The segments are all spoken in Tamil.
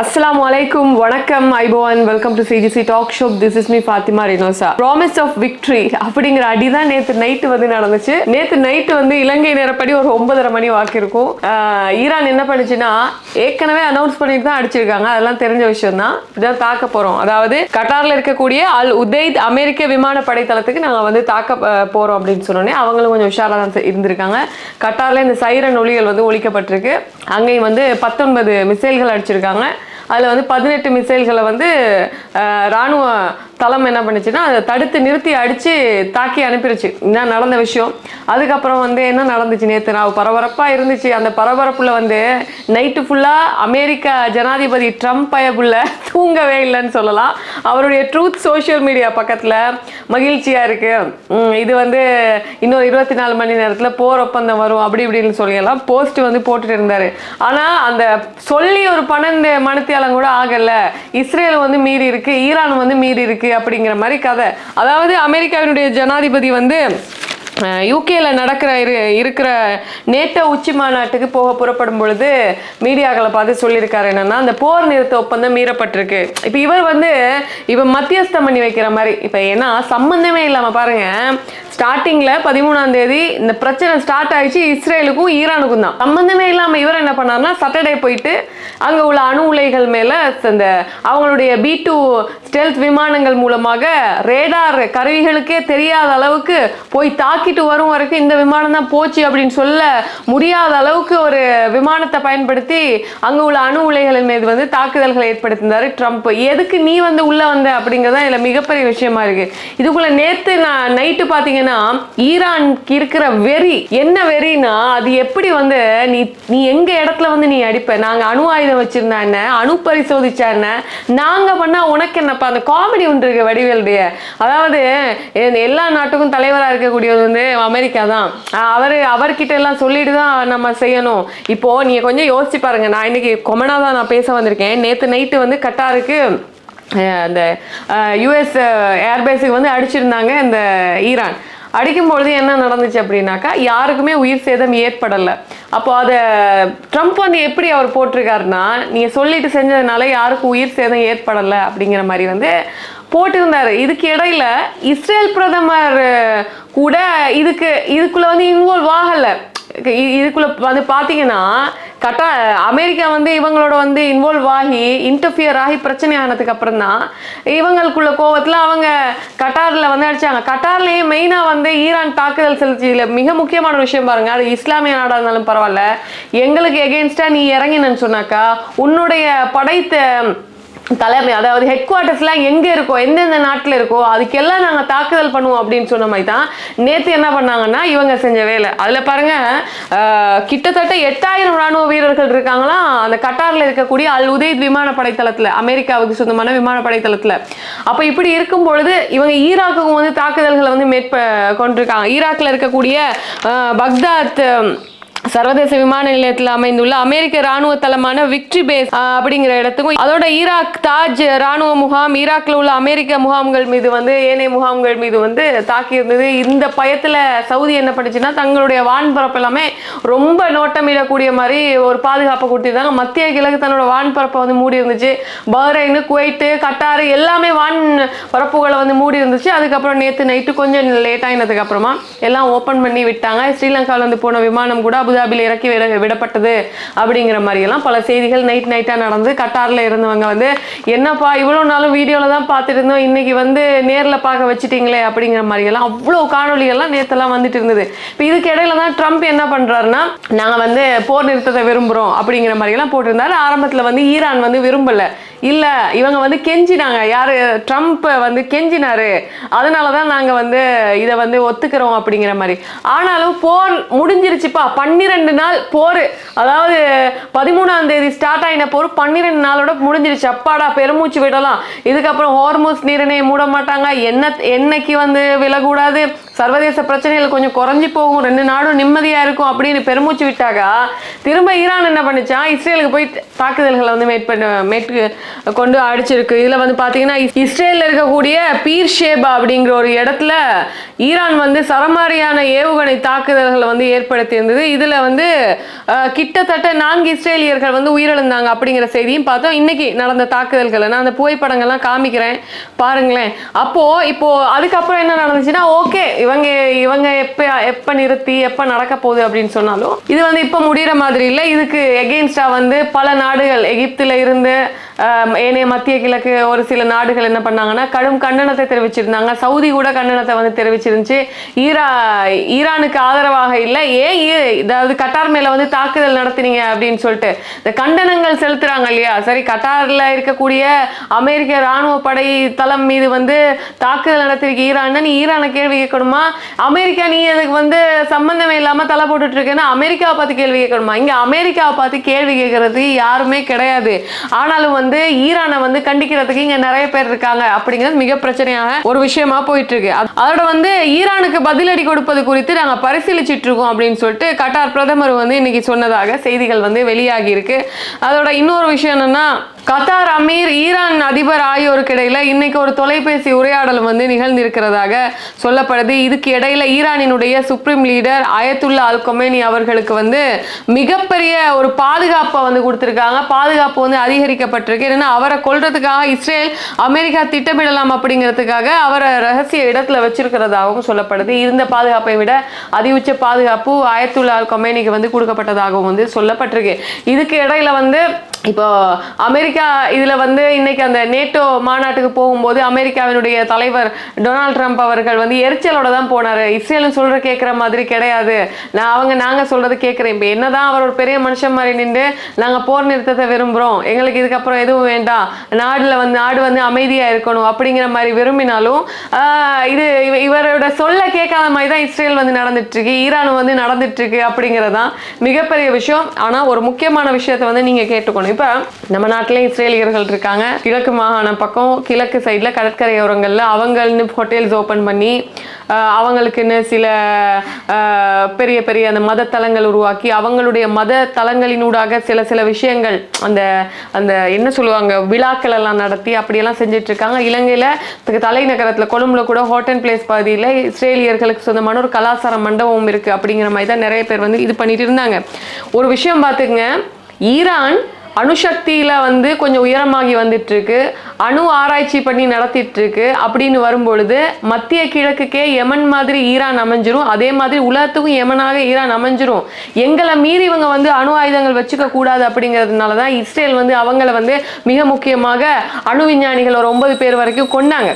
அஸ்லாம் அலைக்கும் வணக்கம் iPhone welcome to CGC talk show this is me Fathima Rinosa promise of victory அப்படிங்கிற அடி தான் நேற்று நைட்டு வந்து நடந்துச்சு. நேற்று நைட்டு வந்து இலங்கை நேரப்படி ஒரு ஒன்பதரை மணி வாக்கு இருக்கும். ஈரான் என்ன பண்ணுச்சுன்னா ஏற்கனவே அனௌன்ஸ் பண்ணிட்டு தான் அடிச்சிருக்காங்க. அதெல்லாம் தெரிஞ்ச விஷயம் தான் இதான் தாக்க போறோம். அதாவது கட்டாரில் இருக்கக்கூடிய அல் உதைத் அமெரிக்க விமானப்படை தளத்துக்கு நாங்கள் வந்து தாக்க போகிறோம் போறோம் அப்படின்னு சொன்னோன்னே அவங்களும் கொஞ்சம் உஷாராக தான் இருந்திருக்காங்க. கட்டாரில் இந்த சைரன் ஒலிகள் வந்து ஒழிக்கப்பட்டிருக்கு. அங்கேயும் வந்து பத்தொன்பது மிசைல்கள் அடிச்சிருக்காங்க. அதில் வந்து பதினெட்டு மிசைல்களை வந்து இராணுவ ராணுவ தளம் என்ன பண்ணுச்சுன்னா அதை தடுத்து நிறுத்தி அடித்து தாக்கி அனுப்பிடுச்சு என்ன நடந்த விஷயம்? அதுக்கப்புறம் வந்து என்ன நடந்துச்சு நேற்று நான் பரபரப்பாக இருந்துச்சு. அந்த பரபரப்பில் வந்து நைட்டு ஃபுல்லாக அமெரிக்கா ஜனாதிபதி ட்ரம்ப் பயபுள்ள தூங்கவே இல்லைன்னு சொல்லலாம். அவருடைய ட்ரூத் சோஷியல் மீடியா பக்கத்தில் மகிழ்ச்சியாக இருக்குது இது வந்து இன்னொரு இருபத்தி நாலு மணி நேரத்தில் போர் ஒப்பந்தம் வரும் அப்படி இப்படின்னு சொல்லியெல்லாம் போஸ்ட் வந்து போட்டுட்டு இருந்தார். ஆனால் அந்த சொல்லி ஒரு பன்னெண்டு மணித்தியாலம் கூட ஆகலை. இஸ்ரேல் வந்து மீறி இருக்குது ஈரான் வந்து மீறி இருக்கு அப்படிங்கிற மாதிரி கதை. அதாவது அமெரிக்காவினுடைய ஜனாதிபதி வந்து யூகேல நடக்கிற இரு இருக்கிற நேட்டோ உச்சி மாநாட்டுக்கு போக புறப்படும் பொழுது மீடியாக்களை பார்த்து சொல்லியிருக்காரு என்னன்னா அந்த போர் நிறுத்த ஒப்பந்தம் மீறப்பட்டிருக்கு. இப்போ இவர் வந்து இவர் மத்தியஸ்தம் பண்ணி வைக்கிற மாதிரி இப்போ ஏன்னா சம்மந்தமே இல்லாமல் பாருங்க ஸ்டார்டிங்ல பதிமூணாம் தேதி இந்த பிரச்சனை ஸ்டார்ட் ஆயிடுச்சு. இஸ்ரேலுக்கும் ஈரானுக்கும் தான். சம்பந்தமே இல்லாம இவர் என்ன பண்ணாருன்னா சாட்டர்டே போயிட்டு அங்க உள்ள அணு உலைகள் மேல அந்த அவங்களுடைய பி டூ ஸ்டெல்த் விமானங்கள் மூலமாக ரேடார் கருவிகளுக்கே தெரியாத அளவுக்கு போய் தாக்கிட்டு வரும் வரைக்கும் இந்த விமானம் தான் போச்சு அப்படின்னு சொல்ல முடியாத அளவுக்கு ஒரு விமானத்தை பயன்படுத்தி அங்க உள்ள அணு உலைகள் மீது வந்து தாக்குதல்களை ஏற்படுத்தினாரு ட்ரம்ப் எதுக்கு நீ வந்து உள்ள வந்த அப்படிங்கறத இதுல மிகப்பெரிய விஷயமா இருக்கு. இதுக்குள்ள நேத்து நான் நைட்டு பாத்தீங்கன்னா ஈரானுக்கு இருக்கிற வெறி என்ன வெறினா அது எப்படி வந்து நீ நீ எங்க இடத்துல வந்து நீ அடிப்ப? நாங்க அணு ஆயுதம் வச்சிருந்தா என்ன? அணு பரிசோதிச்சா என்ன? நாங்க பண்ணா உனக்கு என்னப்பா? அந்த காமெடி ஒன்று இருக்கு வடிவேலுடைய. அதாவது எல்லா நாட்டுக்கும் தலைவரா இருக்கக்கூடியது வந்து அமெரிக்கா தான். அவர் அவரு அவர்கிட்ட எல்லாம் சொல்லிட்டு தான் நம்ம செய்யணும். இப்போ நீங்க கொஞ்சம் யோசிச்சு பாருங்க. நான் இன்னைக்கு கொமனா தான் நான் பேச வந்திருக்கேன். நேத்து நைட்டு வந்து கட்டாருக்கு அந்த யூஎஸ் ஏர்பேஸுக்கு வந்து அடிச்சிருந்தாங்க இந்த ஈரான். அடிக்கும்பொழுது என்ன நடந்துச்சு அப்படின்னாக்கா யாருக்குமே உயிர் சேதம் ஏற்படலை. அப்போ அதை ட்ரம்ப் வந்து எப்படி அவர் போட்டிருக்காருன்னா நீங்கள் சொல்லிட்டு செஞ்சதுனால யாருக்கும் உயிர் சேதம் ஏற்படலை அப்படிங்கிற மாதிரி வந்து போட்டிருந்தாரு. இதுக்கு இடையில இஸ்ரேல் பிரதமர் கூட இதுக்கு இதுக்குள்ளே வந்து இன்வால்வ் ஆகலை. இதுக்குள்ள வந்து பார்த்தீங்கன்னா கட்டா அமெரிக்கா வந்து இவங்களோட வந்து இன்வால்வ் ஆகி இன்டர்ஃபியர் ஆகி பிரச்சனை ஆனதுக்கு அப்புறம் தான் இவங்களுக்குள்ள கோவத்தில் அவங்க கட்டாரில் வந்து அடிச்சாங்க. கட்டார்லேயே மெயினாக வந்து ஈரான் தாக்குதல் செலுத்தியில் மிக முக்கியமான விஷயம் பாருங்க. அது இஸ்லாமிய நாடாக இருந்தாலும் பரவாயில்ல. எங்களுக்கு எகெயின்ஸ்டாக நீ இறங்கினன்னு சொன்னாக்கா உன்னுடைய படைத்த தலைமை அதாவது ஹெட் குவார்ட்டர்ஸ்லாம் எங்கே இருக்கோ எந்தெந்த நாட்டில் இருக்கோ அதுக்கெல்லாம் நாங்கள் தாக்குதல் பண்ணுவோம் அப்படின்னு சொன்ன மாதிரி தான் நேற்று என்ன பண்ணாங்கன்னா இவங்க செஞ்ச வேலை. அதில் பாருங்கள் கிட்டத்தட்ட எட்டாயிரம் ராணுவ வீரர்கள் இருக்காங்களாம் அந்த கட்டாரில் இருக்கக்கூடிய அல் உதயத் விமானப்படை தளத்தில் அமெரிக்காவுக்கு சொந்தமான விமானப்படை தளத்தில் அப்போ இப்படி இருக்கும் பொழுது இவங்க ஈராக்குக்கும் வந்து தாக்குதல்களை வந்து மேற்ப கொண்டிருக்காங்க. ஈராக்கில் இருக்கக்கூடிய பக்தாத் சர்வதேச விமான நிலையத்தில் அமைந்துள்ள அமெரிக்க ராணுவ தளமான விக்ட்ரி பேஸ் அப்படிங்கிற இடத்துக்கும் அதோட ஈராக் தாஜ் ராணுவ முகாம் ஈராக்ல உள்ள அமெரிக்க முகாம்கள் மீது வந்து ஏனைய முகாம்கள் மீது வந்து தாக்கி இருந்தது. இந்த பயத்துல சவுதி என்ன பண்ணுச்சுன்னா தங்களுடைய வான்பரப்பு எல்லாமே ரொம்ப நோட்டமிடக்கூடிய மாதிரி ஒரு பாதுகாப்பை கொடுத்திருந்தாங்க. மத்திய கிழக்கு தன்னோட வான்பரப்பை வந்து மூடி இருந்துச்சு. பஹ்ரைனு குவைத்து கட்டார் எல்லாமே வான் பரப்புகளை வந்து மூடி இருந்துச்சு. அதுக்கப்புறம் நேற்று நைட்டு கொஞ்சம் லேட் ஆகினதுக்கு அப்புறமா எல்லாம் ஓப்பன் பண்ணி விட்டாங்க. ஸ்ரீலங்கால வந்து போன விமானம் கூட அபுதாபியில் இறக்கி விட விடப்பட்டது அப்படிங்கிற மாதிரி எல்லாம் பல செய்திகள் நைட் நைட்டாக நடந்து கட்டாரில் இருந்தவங்க வந்து என்னப்பா இவ்வளோ நாளும் வீடியோவில் தான் பார்த்துட்டு இருந்தோம். இன்னைக்கு வந்து நேரில் பார்க்க வச்சுட்டிங்களே அப்படிங்கிற மாதிரி எல்லாம் அவ்வளோ காணொலிகள்லாம் நேற்றுலாம் வந்துட்டு இருந்தது. இப்போ இதுக்கு இடையில தான் ட்ரம்ப் என்ன பண்ணுறாருன்னா நாங்கள் வந்து போர் நிறுத்தத்தை விரும்புகிறோம் அப்படிங்கிற மாதிரி எல்லாம் போட்டிருந்தாரு. ஆரம்பத்தில் வந்து ஈரான் வந்து விரும்பலை. இல்லை இவங்க வந்து கெஞ்சினாங்க. யார்? ட்ரம்ப் வந்து கெஞ்சினாரு. அதனால தான் நாங்கள் வந்து இதை வந்து ஒத்துக்கிறோம் அப்படிங்கிற மாதிரி. ஆனாலும் போர் முடிஞ்சிருச்சுப்பா. பன்னிரெண்டு நாள் போர். அதாவது பதிமூணாம் தேதி ஸ்டார்ட் ஆயின போர் பன்னிரெண்டு நாளோட முடிஞ்சிருச்சு. அப்பாடா பெருமூச்சு விடலாம். இதுக்கப்புறம் ஹோர்மோஸ் நீரினை மூட மாட்டாங்க. என்ன என்னைக்கு வந்து விலகூடாது சர்வதேச பிரச்சனைகள் கொஞ்சம் குறைஞ்சி போகும். ரெண்டு நாடும் நிம்மதியா இருக்கும் அப்படின்னு பெருமூச்சு விட்டாக்கா? திரும்ப ஈரான் என்ன பண்ணுச்சான் இஸ்ரேலுக்கு போய் தாக்குதல்களை வந்து மேற்ப மேற்கு கொண்டு அடிச்சிருக்கு. இதில் வந்து பார்த்தீங்கன்னா இஸ்- இருக்கக்கூடிய பீர் ஷேபா அப்படிங்கிற ஒரு இடத்துல ஈரான் வந்து சரமாரியான ஏவுகணை தாக்குதல்களை வந்து ஏற்படுத்தியிருந்தது. இதில் வந்து கிட்டத்தட்ட நான்கு இஸ்ரேலியர்கள் வந்து உயிரிழந்தாங்க அப்படிங்கிற செய்தியும் பார்த்தோம். இன்னைக்கு நடந்த தாக்குதல்களை நான் அந்த புகைப்படங்கள்லாம் காமிக்கிறேன். பாருங்களேன். அப்போ இப்போ அதுக்கப்புறம் என்ன நடந்துச்சுன்னா ஓகே இவங்க இவங்க எப்ப எப்ப நிறுத்தி எப்ப நடக்க போகுது அப்படின்னு சொன்னாலும் இது வந்து இப்ப முடிகிற மாதிரி இல்லை. இதுக்கு எகெயின்ஸ்டா வந்து பல நாடுகள் எகிப்துல இருந்து ஏனைய மத்திய கிழக்கு ஒரு சில நாடுகள் என்ன பண்ணாங்கன்னா கடும் கண்டனத்தை தெரிவிச்சிருந்தாங்க. சவுதி கூட கண்டனத்தை வந்து தெரிவிச்சிருந்துச்சு. ஈரா ஈரானுக்கு ஆதரவாக இல்லை. ஏன் அதாவது கட்டார் மேல வந்து தாக்குதல் நடத்தினீங்க அப்படின்னு சொல்லிட்டு. இந்த கண்டனங்கள் செலுத்துறாங்க இல்லையா? சரி கட்டாரில் இருக்கக்கூடிய அமெரிக்க ராணுவ படை தளம் மீது வந்து தாக்குதல் நடத்திருக்கு ஈரான். நீ ஈரானை கேள்வி கேட்கணுமா? அமெரிக்கா நீ அதுக்கு வந்து சம்பந்தமே இல்லாமல் தலை போட்டுட்டு இருக்கேன்னா அமெரிக்காவை பார்த்து கேள்வி கேட்கணுமா? இங்கே அமெரிக்காவை பார்த்து கேள்வி கேட்கறது யாருமே கிடையாது. ஆனாலும் வந்து வந்து ஈரானை வந்து கண்டிக்கிறதுக்கு இங்க நிறைய பேர் இருக்காங்க அப்படிங்கிறது மிக பிரச்சனையாக ஒரு விஷயமா போயிட்டு இருக்கு அதோட வந்து ஈரானுக்கு பதிலடி கொடுப்பது குறித்து நாங்க பரிசீலிச்சிட்டு இருக்கோம் அப்படின்னு சொல்லிட்டு கட்டார் பிரதமர் வந்து இன்னைக்கு சொன்னதாக செய்திகள் வந்து வெளியாகி இருக்கு அதோட இன்னொரு விஷயம் என்னன்னா கத்தார் அமீர் ஈரான் அதிபர் ஆகியோருக்கு இடையில இன்னைக்கு ஒரு தொலைபேசி உரையாடல் வந்து நிகழ்ந்திருக்கிறதாக சொல்லப்படுது. இதுக்கு இடையில ஈரானினுடைய supreme leader Ayatollah al Khomeini அவர்களுக்கு வந்து மிகப்பெரிய ஒரு பாதுகாப்பை வந்து கொடுத்துருக்காங்க. பாதுகாப்பு வந்து அதிகரிக்கப்பட்டிருக்கு. ஏன்னா அவரை கொள்றதுக்காக இஸ்ரேல் அமெரிக்கா திட்டமிடலாம் அப்படிங்கிறதுக்காக அவரை ரகசிய இடத்துல வச்சிருக்கிறதாகவும் சொல்லப்படுது. இருந்த பாதுகாப்பை விட அதிஉச்ச பாதுகாப்பு அயத்துல்லா அல் கொமேனிக்கு வந்து கொடுக்கப்பட்டதாகவும் வந்து சொல்லப்பட்டிருக்கு. இதுக்கு இடையில வந்து இப்போ அமெரிக்கா இதில் வந்து இன்னைக்கு அந்த நேட்டோ மாநாட்டுக்கு போகும்போது அமெரிக்காவினுடைய தலைவர் டொனால்ட் ட்ரம்ப் அவர்கள் வந்து எரிச்சலோட தான் போனார். இஸ்ரேலும் சொல்கிற கேட்குற மாதிரி கிடையாது. நான் அவங்க நாங்கள் சொல்கிறது கேட்குறேன் இப்போ என்னதான் அவர் ஒரு பெரிய மனுஷன் மாதிரி நின்று நாங்கள் போர் நிறுத்தத்தை விரும்புகிறோம் எங்களுக்கு இதுக்கப்புறம் எதுவும் வேண்டாம். நாடில் வந்து நாடு வந்து அமைதியாக இருக்கணும் அப்படிங்கிற மாதிரி விரும்பினாலும் இது இவரோட சொல்ல கேட்காத மாதிரி தான் இஸ்ரேல் வந்து நடந்துட்டுருக்கு. ஈரான் வந்து நடந்துட்டுருக்கு அப்படிங்கிறதான் மிகப்பெரிய விஷயம். ஆனால் ஒரு முக்கியமான விஷயத்தை வந்து நீங்கள் கேட்டுக்கணும். இப்போ நம்ம நாட்டிலேயும் இஸ்ரேலியர்கள் இருக்காங்க. கிழக்கு மாகாணம் பக்கம் கிழக்கு சைடில் கடற்கரையோரங்களில் அவங்கள்னு ஹோட்டல்ஸ் ஓப்பன் பண்ணி அவங்களுக்குன்னு சில பெரிய பெரிய அந்த மத தலங்கள் உருவாக்கி அவங்களுடைய மத தலங்களினூடாக சில சில விஷயங்கள் அந்த அந்த என்ன சொல்லுவாங்க விழாக்கள் எல்லாம் நடத்தி அப்படியெல்லாம் செஞ்சுட்டு இருக்காங்க இலங்கையில் தலைநகரத்தில் கொழும்புல கூட ஹோட்டல் பிளேஸ் பகுதியில் இஸ்ரேலியர்களுக்கு சொந்தமான ஒரு கலாச்சார மண்டபம் இருக்குது அப்படிங்கிற மாதிரி தான் நிறைய பேர் வந்து இது பண்ணிட்டு இருந்தாங்க. ஒரு விஷயம் பார்த்துக்குங்க. ஈரான் அணுசக்தியில் வந்து கொஞ்சம் உயரமாகி வந்துட்டுருக்கு. அணு ஆராய்ச்சி பண்ணி நடத்திட்டுருக்கு. அப்படின்னு வரும்பொழுது மத்திய கிழக்குக்கே யமன் மாதிரி ஈரான் அமைஞ்சிரும். அதே மாதிரி உலகத்துக்கும் யமனாக ஈரான் அமைஞ்சிரும். எங்களை மீறி இவங்க வந்து அணு ஆயுதங்கள் வச்சுக்க கூடாது அப்படிங்கிறதுனால தான் இஸ்ரேல் வந்து அவங்கள வந்து மிக முக்கியமாக அணு விஞ்ஞானிகள் ஒரு ஒன்பது பேர் வரைக்கும் கொண்டாங்க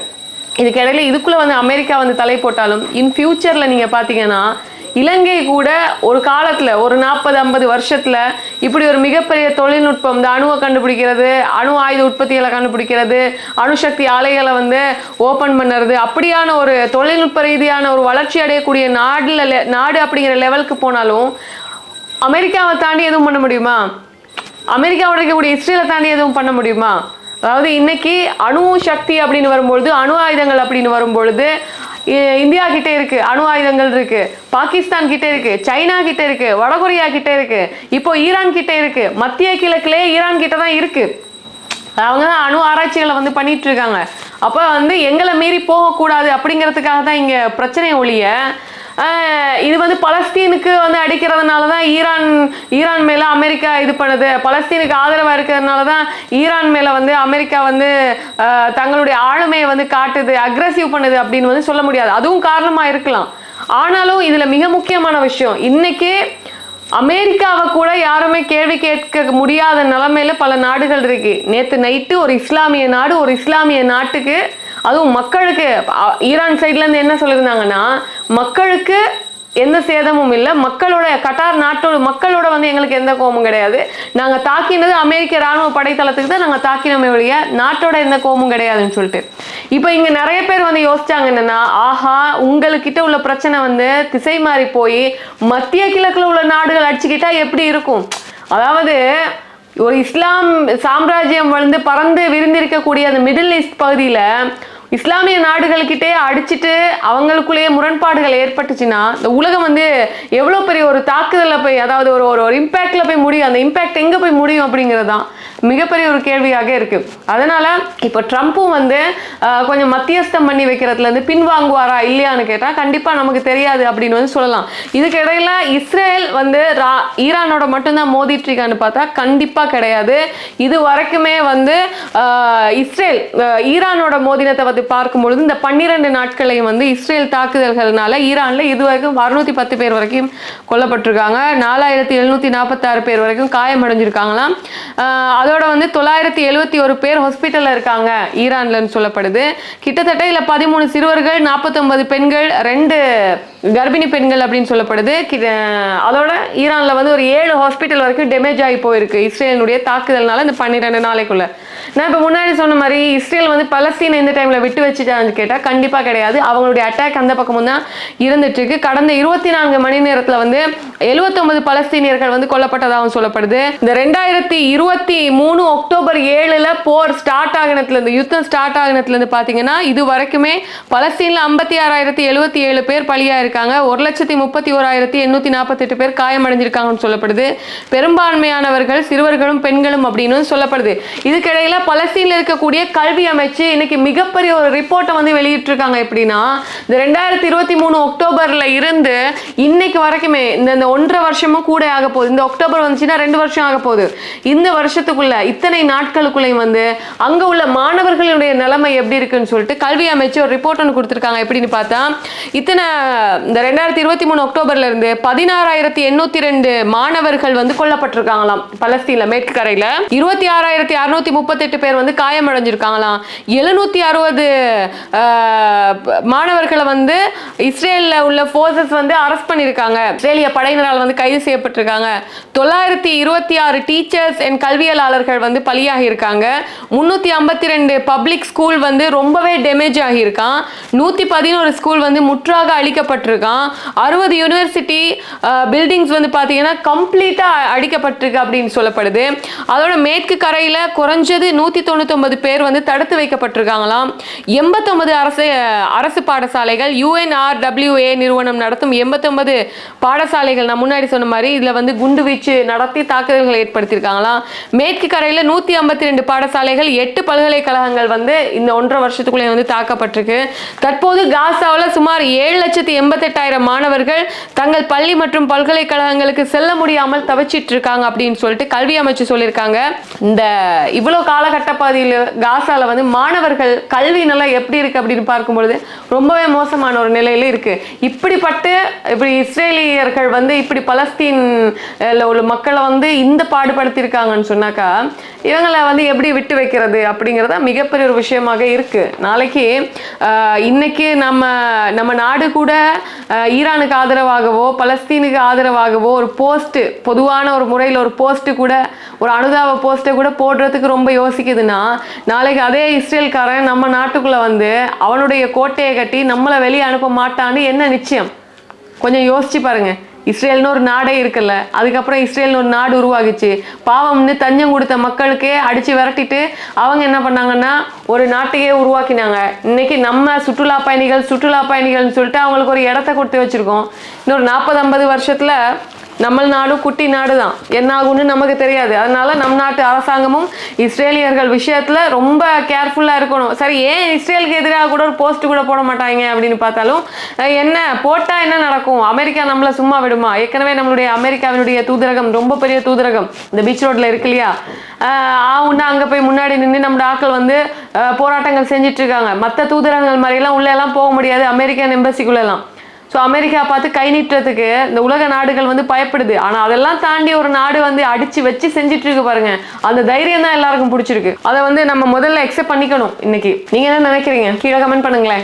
இதுக்கிடையில இதுக்குள்ளே வந்து அமெரிக்கா வந்து தலை போட்டாலும் இன் ஃபியூச்சரில் நீங்கள் பார்த்தீங்கன்னா இலங்கை கூட ஒரு காலத்தில் ஒரு நாற்பது ஐம்பது வருஷத்தில் இப்படி ஒரு மிகப்பெரிய தொழில்நுட்பம் இந்த அணுவை கண்டுபிடிக்கிறது அணு ஆயுத உற்பத்திகளை கண்டுபிடிக்கிறது அணுசக்தி ஆலைகளை வந்து ஓப்பன் பண்ணுறது அப்படியான ஒரு தொழில்நுட்ப ரீதியான ஒரு வளர்ச்சி அடையக்கூடிய நாடில் நாடு அப்படிங்கிற லெவலுக்கு போனாலும் அமெரிக்காவை தாண்டி எதுவும் பண்ண முடியுமா? அமெரிக்காவோட இருக்கக்கூடிய இஸ்ரேலை தாண்டி எதுவும் பண்ண முடியுமா? அதாவது இன்னைக்கு அணு சக்தி அப்படின்னு வரும்பொழுது அணு ஆயுதங்கள் அப்படின்னு வரும்பொழுது இந்தியா கிட்ட இருக்கு அணு ஆயுதங்கள் இருக்கு பாகிஸ்தான் கிட்ட இருக்கு சைனா கிட்ட இருக்கு வடகொரியா கிட்ட இருக்கு இப்போ ஈரான் கிட்ட இருக்கு மத்திய கிழக்குலயே ஈரான் கிட்ட தான் இருக்கு. அவங்க தான் அணு ஆராய்ச்சிகளை வந்து பண்ணிட்டு இருக்காங்க. அப்போ வந்து எங்களை மீறி போகக்கூடாது அப்படிங்கிறதுக்காக தான் இங்கே பிரச்சனை ஒழிய இது வந்து பலஸ்தீனுக்கு வந்து அடிக்கிறதுனால தான் ஈரான் ஈரான் மேலே அமெரிக்கா இது பண்ணுது. பலஸ்தீனுக்கு ஆதரவாக இருக்கிறதுனால தான் ஈரான் மேலே வந்து அமெரிக்கா வந்து தங்களுடைய ஆளுமையை வந்து காட்டுது அக்ரஸிவ் பண்ணுது அப்படின்னு வந்து சொல்ல முடியாது. அதுவும் காரணமாக இருக்கலாம். ஆனாலும் இதில் மிக முக்கியமான விஷயம் இன்னைக்கு அமெரிக்காவை கூட யாருமே கேள்வி கேட்க முடியாத நிலைமையில பல நாடுகள் இருக்கு. நேற்று நைட்டு ஒரு இஸ்லாமிய நாடு ஒரு இஸ்லாமிய நாட்டுக்கு அதுவும் மக்களுக்கு ஈரான் சைட்ல இருந்து என்ன சொல்லியிருந்தாங்கன்னா மக்களுக்கு எந்த சேதமும் இல்லை. மக்களோட கட்டார் நாட்டோட மக்களோட வந்து எங்களுக்கு எந்த கோபமும் கிடையாது. நாங்கள் தாக்கினது அமெரிக்க ராணுவ படைத்தளத்துக்கு தான் நாங்கள் தாக்கினோமே ஒழிய நாட்டோட எந்த கோபமும் கிடையாதுன்னு சொல்லிட்டு. இப்போ இங்கே நிறைய பேர் வந்து யோசிச்சாங்க என்னன்னா ஆஹா உங்களுக்கிட்ட உள்ள பிரச்சனை வந்து திசை மாறி போய் மத்திய கிழக்கில் உள்ள நாடுகள் அடிச்சுக்கிட்டா எப்படி இருக்கும்? அதாவது ஒரு இஸ்லாம் சாம்ராஜ்யம் வந்து பறந்து விரிந்திருக்கக்கூடிய அந்த மிடில் ஈஸ்ட் பகுதியில இஸ்லாமிய நாடுகள்கிட்டே அடிச்சிட்டு அவங்களுக்குள்ளேயே முரண்பாடுகள் ஏற்பட்டுச்சுன்னா இந்த உலகம் வந்து எவ்வளோ பெரிய ஒரு தாக்குதலில் போய் அதாவது ஒரு ஒரு ஒரு இம்பேக்டில் போய் முடியும். அந்த இம்பேக்ட் எங்கே போய் முடியும் அப்படிங்கிறது தான் மிகப்பெரிய ஒரு கேள்வியாக இருக்கு. அதனால இப்போ ட்ரம்ப்பும் வந்து கொஞ்சம் மத்தியஸ்தம் பண்ணி வைக்கிறதுல இருந்து பின்வாங்குவாரா இல்லையான்னு கேட்டால் கண்டிப்பாக நமக்கு தெரியாது அப்படின்னு வந்து சொல்லலாம். இதுக்கு இடையில இஸ்ரேல் வந்து ரா- ஈரானோட மட்டும்தான் மோதிட்டு இருக்கான்னு பார்த்தா கண்டிப்பாக கிடையாது. இது வரைக்குமே வந்து இஸ்ரேல் ஈரானோட மோதினத்தை பத்தி பார்க்கும் பொழுது இந்த பன்னிரெண்டு நாட்களையும் வந்து இஸ்ரேல் தாக்குதல்கள்னால ஈரானில் இது வரைக்கும் அறுநூத்தி பத்து பேர் வரைக்கும் கொல்லப்பட்டிருக்காங்க. நாலாயிரத்தி எழுநூத்தி நாற்பத்தாறு பேர் வரைக்கும் காயமடைஞ்சிருக்காங்களாம். அது அதோட வந்து தொள்ளாயிரத்தி எழுபத்தி ஒரு பேர் ஹாஸ்பிட்டலில் இருக்காங்க. ஈரான்லன்னு சொல்லப்படுது. கிட்டத்தட்ட இல்ல பதிமூணு சிறுவர்கள் நாற்பத்தொன்பது பெண்கள் ரெண்டு கர்ப்பிணி பெண்கள் அப்படின்னு சொல்லப்படுது. கி- அதோட ஈரான்ல வந்து ஒரு ஏழு ஹாஸ்பிட்டல் வரைக்கும் டேமேஜ் ஆகி போயிருக்கு. இஸ்ரேலினுடைய தாக்குதல்னால இந்த பன்னிரெண்டு நாளைக்குள்ள. நான் இப்போ முன்னாடி சொன்ன மாதிரி இஸ்ரேல் வந்து பலஸ்தீனை இந்த டைம்ல விட்டு வச்சுட்டான்னு கேட்டால் கண்டிப்பாக கிடையாது. அவங்களுடைய அட்டாக் அந்த பக்கமும் தான் இருந்துட்டு இருக்கு கடந்த இருபத்தி நான்கு மணி நேரத்தில் வந்து 79 பலஸ்தீனியர்கள் வந்து கொல்லப்பட்டதாகவும் சொல்லப்படுது. இந்த ரெண்டாயிரத்தி இருபத்தி மூணு அக்டோபர் ஏழுல போர் ஸ்டார்ட் ஆகினத்துலேருந்து யுத்தம் ஸ்டார்ட் ஆகினத்துலேருந்து பார்த்தீங்கன்னா இது வரைக்குமே பலஸ்தீனில் ஐம்பத்தி ஆறாயிரத்தி எழுபத்தி ஏழு பேர் பலியா இருக்காங்க. ஒரு லட்சத்தி முப்பத்தி ஓராயிரத்தி எண்ணூற்றி நாற்பத்தெட்டு பேர் காயமடைஞ்சிருக்காங்கன்னு சொல்லப்படுது. பெரும்பான்மையானவர்கள் சிறுவர்களும் பெண்களும் அப்படின்னு சொல்லப்படுது. இதுக்கிடையில் பலஸ்தீனில் இருக்கக்கூடிய கல்வி அமைச்சு இன்னைக்கு மிகப்பெரிய ஒரு ரிப்போர்ட்டை வந்து வெளியிட்டிருக்காங்க. எப்படின்னா இந்த ரெண்டாயிரத்தி இருபத்தி மூணு அக்டோபரில் இருந்து இன்னைக்கு வரைக்குமே இந்த இந்த ஒன்றரை வருஷமும் கூட ஆக போகுது. இந்த அக்டோபர் வந்துச்சுன்னா ரெண்டு வருஷம் ஆக போகுது. இந்த வருஷத்துக்குள்ள இத்தனை நாட்களுக்குள்ளேயும் வந்து அங்கே உள்ள மாணவர்களுடைய நிலைமை எப்படி இருக்குன்னு சொல்லிட்டு கல்வி அமைச்சு ஒரு ரிப்போர்ட் ஒன்று கொடுத்துருக்காங்க. எப்படின்னு பார்த்தா இத்தனை இந்த ரெண்டாயிரத்தி இருபத்தி மூணு அக்டோபர்ல இருந்து பதினாறாயிரத்தி எண்ணூத்தி ரெண்டு மாணவர்கள் வந்து கொல்லப்பட்டிருக்காங்களாம் பலஸ்தீன்ல மேற்கு கரையில இருபத்தி ஆறாயிரத்தி அறுநூத்தி முப்பத்தெட்டு பேர் வந்து காயமடைஞ்சிருக்காங்களாம். எழுநூத்தி அறுபது மாணவர்களை வந்து இஸ்ரேல்ல உள்ள ஃபோர்ஸஸ் வந்து அரெஸ்ட் பண்ணியிருக்காங்க. இஸ்ரேலிய படையினரால் வந்து கைது செய்யப்பட்டிருக்காங்க. தொள்ளாயிரத்தி இருபத்தி ஆறு டீச்சர்ஸ் அண்ட் கல்வியலாளர்கள் வந்து பலியாகி இருக்காங்க முன்னூத்தி ஐம்பத்தி ரெண்டு பப்ளிக் ஸ்கூல் வந்து ரொம்பவே டேமேஜ் ஆகியிருக்கான் நூத்தி பதினோரு ஸ்கூல் வந்து முற்றாக அழிக்கப்பட்டிருக்கான் அறுபது யூனிவர்சிட்டி பில்டிங்ஸ் வந்து பார்த்தீங்கன்னா கம்ப்ளீட்டாக அடிக்கப்பட்டிருக்கு அப்படின்னு சொல்லப்படுது. அதோட மேற்கு கரையில் குறைஞ்சது நூற்றி தொண்ணூத்தொன்பது பேர் வந்து தடுத்து வைக்கப்பட்டிருக்காங்களாம். எண்பத்தொன்பது அரசு அரசு பாடசாலைகள் யூஎன்ஆர்டபிள்யூஏ நிறுவனம் நடத்தும் எண்பத்தொன்பது பாடசாலைகள் நான் முன்னாடி சொன்ன மாதிரி இதில் வந்து குண்டு வீச்சு நடத்தி தாக்குதல்களை ஏற்படுத்தியிருக்காங்களாம். மேற்கு கரையில் நூற்றி ஐம்பத்தி ரெண்டு பாடசாலைகள் எட்டு பல்கலைக்கழகங்கள் வந்து இந்த ஒன்றரை வருஷத்துக்குள்ளே வந்து தாக்கப்பட்டிருக்கு. தற்போது காசாவில் சுமார் ஏழு லட்சத்தி எண்பத்தி எண்பத்தெட்டாயிரம் மாணவர்கள் தங்கள் பள்ளி மற்றும் பல்கலைக்கழகங்களுக்கு செல்ல முடியாமல் தவிச்சிட்டு இருக்காங்க அப்படின்னு சொல்லிட்டு கல்வி அமைச்சு சொல்லியிருக்காங்க. இந்த இவ்வளோ காலகட்ட பகுதியில் காசால வந்து மாணவர்கள் கல்வி நிலை எப்படி இருக்கு அப்படின்னு பார்க்கும்பொழுது ரொம்பவே மோசமான ஒரு நிலையில இருக்கு. இப்படிப்பட்டு இப்படி இஸ்ரேலியர்கள் வந்து இப்படி பலஸ்தீன் உள்ள மக்களை வந்து இந்த பாடுபடுத்தியிருக்காங்கன்னு சொன்னாக்கா இவங்களை வந்து எப்படி விட்டு வைக்கிறது அப்படிங்கிறத மிகப்பெரிய ஒரு விஷயமாக இருக்கு. நாளைக்கு இன்னைக்கு நம்ம நம்ம நாடு கூட ஈரானுக்கு ஆதரவாகவோ பலஸ்தீனுக்கு ஆதரவாகவோ ஒரு போஸ்ட்டு பொதுவான ஒரு முறையில் ஒரு போஸ்ட்டு கூட ஒரு அனுதாப போஸ்ட்டை கூட போடுறதுக்கு ரொம்ப யோசிக்குதுன்னா நாளைக்கு அதே இஸ்ரேல்காரன் நம்ம நாட்டுக்குள்ளே வந்து அவனுடைய கோட்டையை கட்டி நம்மளை வெளியே அனுப்ப மாட்டான்னு என்ன நிச்சயம்? கொஞ்சம் யோசிச்சு பாருங்கள் இஸ்ரேல்னு ஒரு நாடே இருக்குல்ல அதுக்கப்புறம் இஸ்ரேல்னு ஒரு நாடு உருவாகிச்சு. பாவம்னு தஞ்சம் கொடுத்த மக்களுக்கே அடிச்சு விரட்டிட்டு அவங்க என்ன பண்ணாங்கன்னா ஒரு நாட்டையே உருவாக்கினாங்க. இன்னைக்கு நம்ம சுற்றுலா பயணிகள் சுற்றுலா பயணிகள்னு சொல்லிட்டு அவங்களுக்கு ஒரு இடத்த கொடுத்து வச்சிருக்கோம். இன்னொரு நாற்பது ஐம்பது வருஷத்துல நம்ம நாடும் குட்டி நாடு தான் என்ன ஆகும்னு நமக்கு தெரியாது. அதனால நம் நாட்டு அரசாங்கமும் இஸ்ரேலியர்கள் விஷயத்துல ரொம்ப கேர்ஃபுல்லா இருக்கணும். சரி ஏன் இஸ்ரேலுக்கு எதிராக கூட ஒரு போஸ்ட் கூட போட மாட்டாங்க அப்படின்னு பார்த்தாலும் என்ன போட்டா என்ன நடக்கும்? அமெரிக்கா நம்மளை சும்மா விடுமா? ஏற்கனவே நம்மளுடைய அமெரிக்காவினுடைய தூதரகம் ரொம்ப பெரிய தூதரகம் இந்த பீச் ரோட்ல இருக்கு இல்லையா? அவங்க அங்க போய் முன்னாடி நின்று நம்ம ஆட்கள் வந்து போராட்டங்கள் செஞ்சுட்டு இருக்காங்க. மற்ற தூதரகங்கள் மாதிரியெல்லாம் உள்ள எல்லாம் போக முடியாது. அமெரிக்கன் எம்பசிக்குள்ள எல்லாம் ஸோ அமெரிக்கா பார்த்து கை நீட்டுறதுக்கு இந்த உலக நாடுகள் வந்து பயப்படுது. ஆனால் அதெல்லாம் தாண்டி ஒரு நாடு வந்து அடிச்சு வச்சு செஞ்சுட்டு இருக்கு பாருங்க. அந்த தைரியம் தான் எல்லாருக்கும் பிடிச்சிருக்கு. அதை வந்து நம்ம முதல்ல எக்ஸெப்ட் பண்ணிக்கணும். இன்னைக்கு. நீங்க என்ன நினைக்கிறீங்க? கீழே கமெண்ட் பண்ணுங்களேன்.